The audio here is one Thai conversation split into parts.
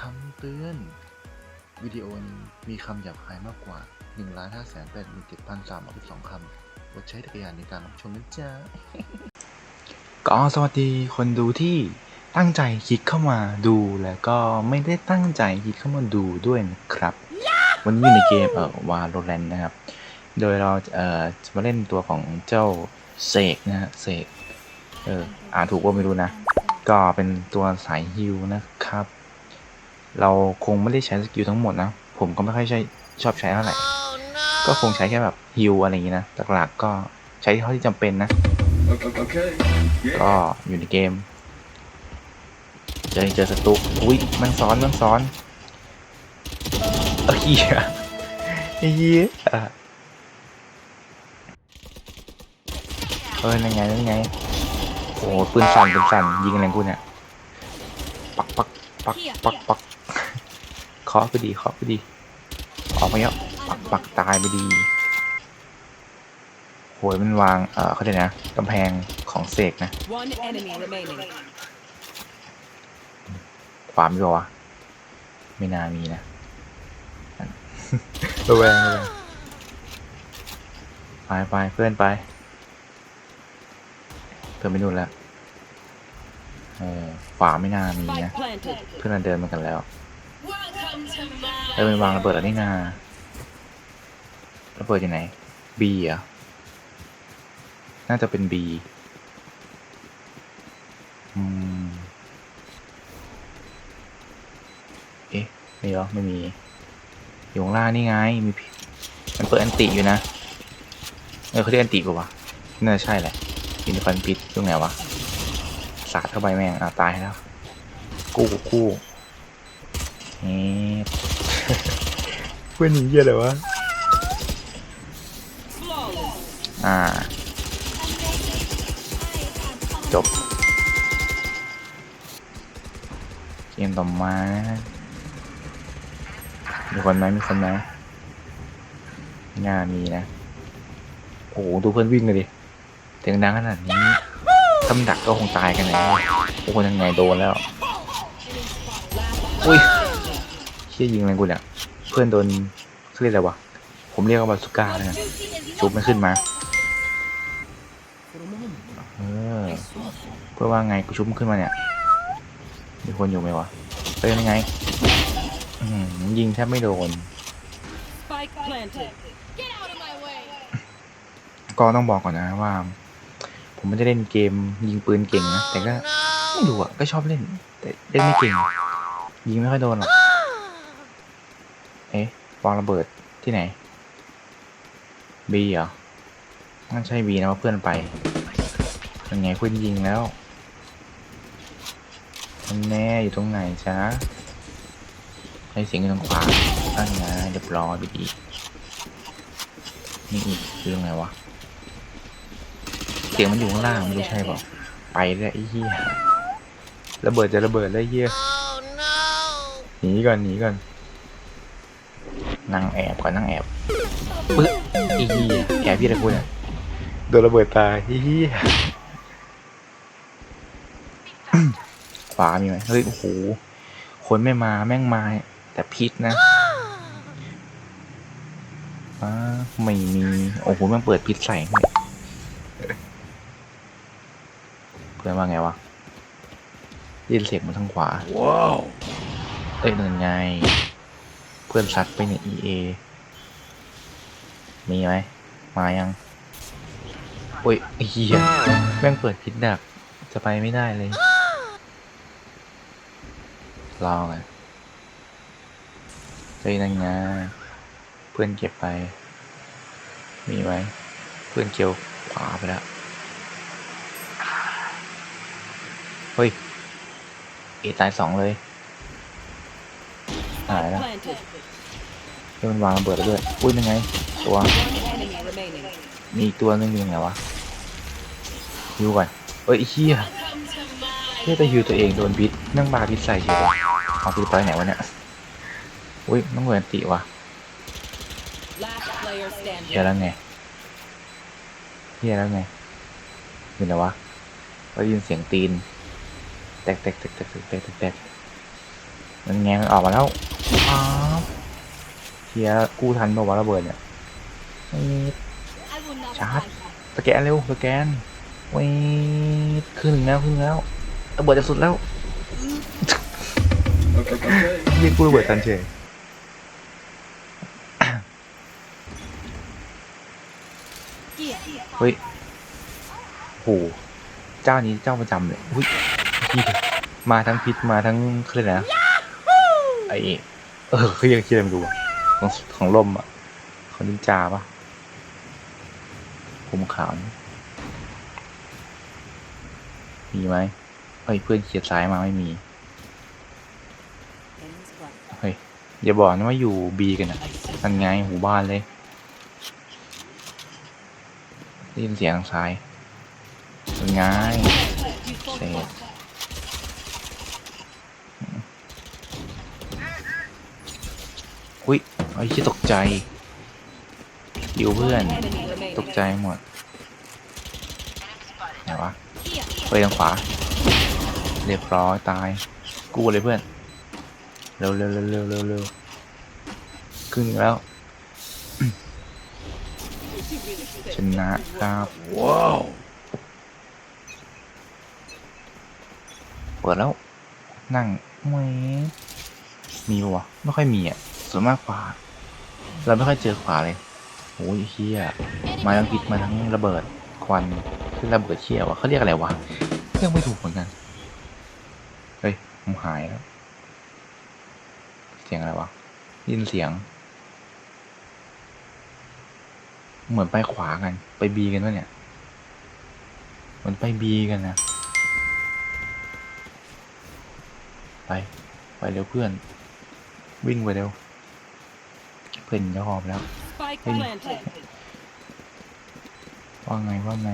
คำเตือน วิดีโอนี้มีคำหยาบคายมากกว่า 1 5 8 7 3 3 2คำโปรดใช้จักรยานในการรับชมนะจ๊ะก็สวัสดีคนดูที่ตั้งใจคลิกเข้ามาดูแล้วก็ไม่ได้ตั้งใจคลิกเข้ามาดูด้วยนะครับ วันนี้อยู่ในเกมเอ่อวาโลแรนนะครับ โดยเราเอ่อจะมาเล่นตัวของเจ้าเสกนะฮะเสกเอออ่านถูกว่าไม่รู้นะ ก็เป็นตัวสายฮิลนะครับ เราคงไม่ได้ใช้สกิลทั้งหมดนะ ผมก็ไม่ค่อยใช้ชอบใช้เท่าไหร่ ก็คงใช้แค่แบบฮิลอะไรอย่างนี้นะหลักๆก็ใช้เท่าที่จำเป็นนะ ก็อยู่ในเกม เจอเจอสตุกอุ้ยมันซ้อนมันซ้อนเอ้ยเหี้ยเฮียอะเออนั่นไงนั่นไง โอ้โหปืนสั่นปืนสั่นยิงอะไรกูเนี่ย ปักปักปักปักปัก เคาะไปดีเคาะไปดี ออกมาแล้วปักปักตายไปดีโหยมันวาง เออเขาเรียกนะกำแพงของเสกนะ One enemy remaining. ขวามีปะวะไม่น่ามีนะระแวงระแวงไปไปเพื่อนไปเพื่อนไม่นู่นแล้วเออขวาไม่น่ามี Spike นะ planted. เพื่อนเราเดินมากันแล้ว Welcome to my เอ้ยมันวางระเบิดแล้วนี่นาระเบิดอยู่ไหน B อะน่าจะเป็น B อืม เอ๊ะไม่เหรอไม่มีอยู่ข้างล่างนี่ไง มีพิมันเปิดอันติอยู่นะ เออเขาเรียกอันติป่าวะน่าจะใช่แหละอินฟันพิษตรงไหนวะ สาดเข้าไปแม่งอะตายแล้ว กู้กู้ นี่เพื่อนหนีเหี้ยอะไรวะ flawless. อ่า จบ เกมต่อมานะมีคนไหมมีคนไหมไม่น่ามีนะ โอ้โห ดูเพื่อนวิ่งเลยดิเสียงดังขนาดนี้ถ้ามันดักก็คงตายกันแล้วโอ้โหยังไงโดนแล้ว อุ้ย เชี่ยิงอะไรกูเนี่ยเพื่อนโดนเขาเรียกอะไรวะผมเรียกว่าบาสุก้าแล้วกันชุบไม่ขึ้นมาเออเพื่อว่าไงกูชุบขึ้นมาเนี่ยมีคนอยู่ไหมวะเฮ้ยยังไงยิงแทบไม่โดนก็ต้องบอกก่อนนะว่า ผมไม่ได้เล่นเกม ยิงปืนเก่งนะแต่ก็ไม่รู้อะก็ชอบเล่น แต่เล่นไม่เก่ง ยิงไม่ค่อยโดนหรอก เอ๊ะวางระเบิดที่ไหนบีเหรอนั่นใช่บีนะว่าเพื่อนไปยังไงเพื่อนยิงแล้วมันแน่อยู่ตรงไหนจ๊ะไอเสียงอยู่ทางขวาตั้งไงเรียบร้อยไปดีนี่อีกคือยังไงวะ เสียงมันอยู่ข้างล่างไม่รู้ใช่เปล่าไปเลยไอ้เหี้ยระเบิดจะระเบิดเลยไอ้เหี้ยหนีก่อนหนีก่อน นั่งแอบก่อนนั่งแอบปึ๊บไอ้เหี้ยแอบพี่ตะกุนอะโดนระเบิดตายไอ้เหี้ยขวามีไหมเฮ้ยโอ้โหคนไม่มาแม่งมาแต่พิษนะอ่าไม่มีโอ้โหแม่งเปิดพิษใส่ให้เพื่อนว่าไงวะได้ยินเสียงมาทางขวา Wow. เอ้ยนั่นไง เพื่อนซัดไปเนี่ย EA มีไหม มายังโอ้ยเหี้ยแม่งเปิดพิษดัก จะไปไม่ได้เลยรอไงเฮ้ยนั่นไงเพื่อนเก็บไป มีไหม เพื่อนเกี่ยวขวาไปแล้ว เฮ้ย เอตายสองเลย หายแล้วมันวางระเบิดแล้วด้วยอุ้ยยังไง ตัว มีอีกตัวนึงอยู่ไหนวะฮิวก่อนเอ้ยเฮียเฮียแต่ฮิวตัวเองโดนพิษนั่งบาพิษใส่เฉยเลยเอาพิษไปไหนวะเนี่ยอุ้ยน้องเวนติวะเฮียแล้วไงเฮียแล้วไงอยู่ไหนวะได้ยินเสียงตีน แตกแตกแตกแตกแตกแตก แตกแตกไหนมันแงงออกมาแล้วอ้าวเฮียกู้ทันบอกว่าวะระเบิดเนี่ยนี่ชาร์จสแกนเร็วสแกนเว้ยขึ้นแล้วขึ้นแล้วระเบิดจะสุดแล้วเรียกกูระเบิดทันเฉยเฮ้ยโหเจ้านี้เจ้าประจำเลยอุ้ยพี่มาทั้งพิษมาทั้งเคลื่อนนะ ไอเออคือยังคิดอะไรไม่รู้อะของของลมอะของนินจาปะผมขาวนี่มีไหมเฮ้ยเพื่อนเขียดซ้ายมาไม่มีเฮ้ยอย่าบอกนะว่าอยู่บีกันนะมันไงหูบ้านเลยได้ยินเสียงทางซ้ายมันไงเสร็จ อ้ยไอ้ที่ตกใจอยู่เพื่อน ตกใจหมดไหนวะไปทางขวา เรียบร้อยตาย กู้เลยเพื่อน เร็วเร็วเร็วเร็วเร็วเร็วขึ้นแล้ว ชนะครับว้าวเปิดแล้ว นั่งแหมมีวะไม่ค่อยมีอะส่วนมากขวา เราไม่ค่อยเจอขวาเลยโอ้ยเฮียมาทั้งพิษมาทั้งระเบิดควันคือระเบิดเชี่ยวะเขาเรียกอะไรวะเรียกไม่ถูกเหมือนกันเฮ้ยผมหายแล้วเสียงอะไรวะยินเสียง เหมือนไปขวากัน ไปบีกันวะเนี่ยเหมือนไปบีกันนะไปไปเร็วเพื่อน วิ่งไปเร็ว พื่อนจะหอบแล้ว Spike Hey. planted. ว่าไงว่าไง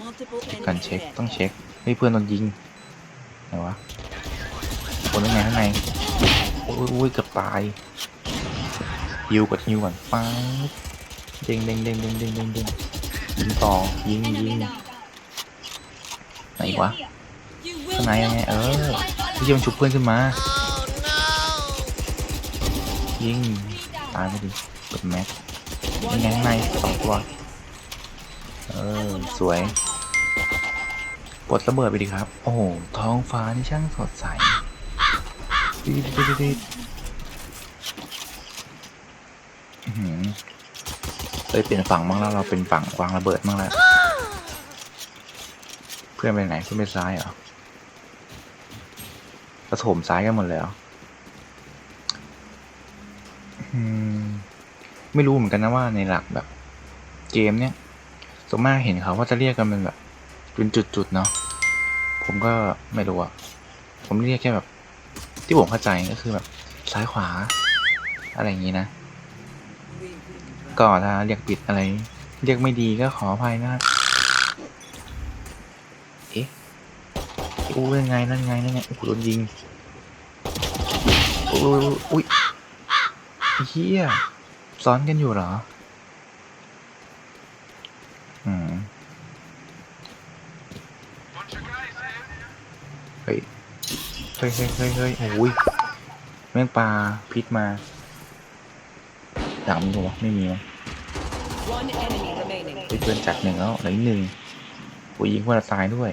Multiple การเช็คต้องเช็คเฮ้ยเพื่อนโดนยิงไหนวะคนข้างในข้างในโอ้ยโอ้ยเกือบตายฮิวกดฮิวก่อนป๊าบเด้งเด้งเด้งเด้งเด้งเด้งเด้งยิงต่อยิงยิงไหนวะข้างในยังไงเออพี่ยังชุบเพื่อนขึ้นมา ยิงตายไปดิกดแม็กยังไงข้างในสองตัว เออ สวยปลดระเบิดไปดิครับ โอ้โห ท้องฟ้านี่ช่างสดใสดีดีดีดีอื้อหือเลยเปลี่ยนฝั่งบ้างแล้วเราเป็นฝั่งวางระเบิดบ้างแล้ว เพื่อนไปไหนเพื่อนไปซ้ายเหรอ กระโถมซ้ายกันหมดเลยเหรอ อืม ไม่รู้เหมือนกันนะว่าในหลักแบบ เกมเนี้ยส่วนมากเห็นเขาว่าจะเรียกกันเป็นแบบเป็นจุดๆเนาะผมก็ไม่รู้อะผมเรียกแค่แบบ ที่ผมเข้าใจก็คือแบบซ้ายขวา อะไรอย่างนี้นะก็ถ้าเรียกผิดอะไร เรียกไม่ดีก็ขออภัยนะเอ๊ะอู้ยังไงนั่นไงนั่นไงโอ้โหโดนยิงอุ้ยอุ้ย เฮียซ้อนกันอยู่เหรอ อืม เฮ้ย เฮ้ยเฮ้ยเฮ้ยเฮ้ยโอ้ยแม่งปลาพิษมาหลังมีปะวะไม่มีมั้ง One enemy remaining. เฮ้ยเพื่อนจัดหนึ่งแล้วเหลืออีกหนึ่งโอ้ยยิงเพื่อนเราตายด้วย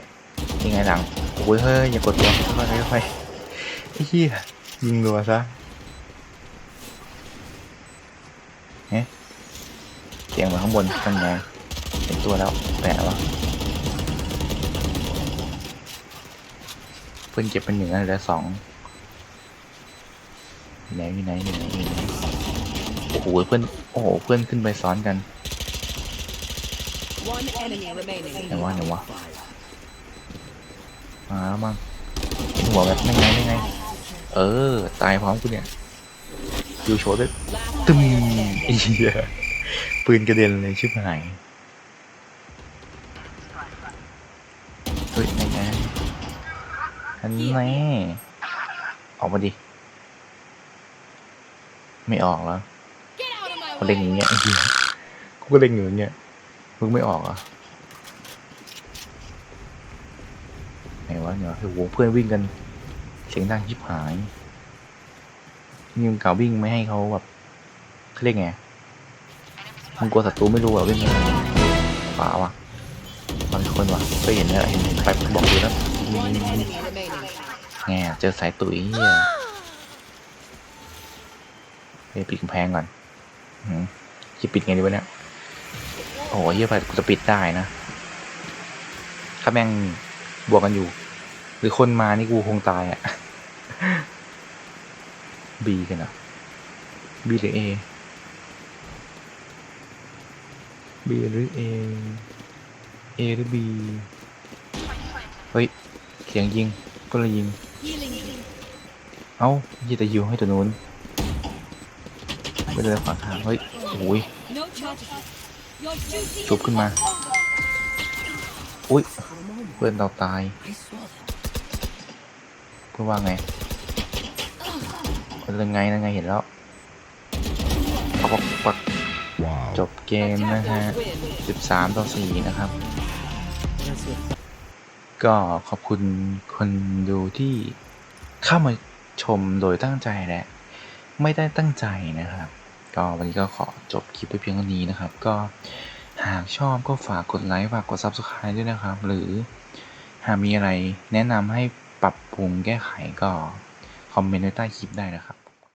ยังไงหลังโอ้ยเฮ้ยอย่ากดตัวค่อยๆค่อยๆไอ้เหี้ยยิงรัวซะ เฮ้ยเสียงมาข้างบนกันไงเห็นตัวแล้วแปะวะเพื่อนเก็บเป็นหนึ่งแล้วเหลือสองอยู่ไหนอยู่ไหนอยู่ไหนอยู่ไหนโอ้โหเพื่อนโอ้โหเพื่อนขึ้นไปซ้อนกัน One enemy remaining. ไหนวะไหนวะมาแล้วมั้งเห็นหัวแบบนั่งไงนั่งไง เออ ตายพร้อมกูเนี่ย ดูโชว์ด้วย Last ตึม player ไอ้เหี้ยปืนกระเด็นเลยชิบหายเฮ้ยนั่นไงอันแน่ออกมาดิ ไม่ออกแล้วเขาเล็งอย่างเงี้ยไอ้เหี้ยกูก็เล็งอยู่อย่างเงี้ยมึงไม่ออกเหรอะไหนวะเนี่ยโอ้โหเพื่อนวิ่งกัน เสียงดังชิบหายนี่ มึงเก่าวิ่งไม่ให้เขาแบบเขาเรียกไงมึงกลัวศัตรูไม่รู้เหรอวิ่งไปขวาวะบางคนวะก็เห็นแล้วเห็นเห็นไปบอกดูแล้ว One enemy remaining. แงเจอสายตุ๋ยเฮียไปปิดกำแพงก่อนจะปิดไงดีวะเนี่ยโอ้โหเฮียไปกูจะปิดได้นะถ้าแม่งบวกกันอยู่ หรือคนมานี่กูคงตายอะ บีกันเหรอบีหรือเอบีหรือเอเอหรือบีเฮ้ย เสียงยิงก็เลยยิง เอ้ายี่แต่ยิวให้ตัวนู้นไม่ได้ขวางทาง เฮ้ย โอ้ย No charges. Your duty ชุบขึ้นมา อุ้ย เพื่อนเราตาย เพื่อว่าไง เป็นยังไงนั่นไงเห็นแล้วปักปักปักจบเกมนะฮะ Attackers win. 13 ต่อ 4 นะครับ ก็ขอบคุณคนดูที่เข้ามาชมโดยตั้งใจและ ไม่ได้ตั้งใจนะครับ ก็วันนี้ก็ขอจบคลิปไปเพียงเท่านี้นะครับ ก็หากชอบก็ฝากกดไลค์ฝากกด Subscribe ด้วยนะครับ หรือหากมีอะไรแนะนำให้ปรับปรุงแก้ไขก็คอมเมนต์ไว้ใต้คลิปได้นะครับ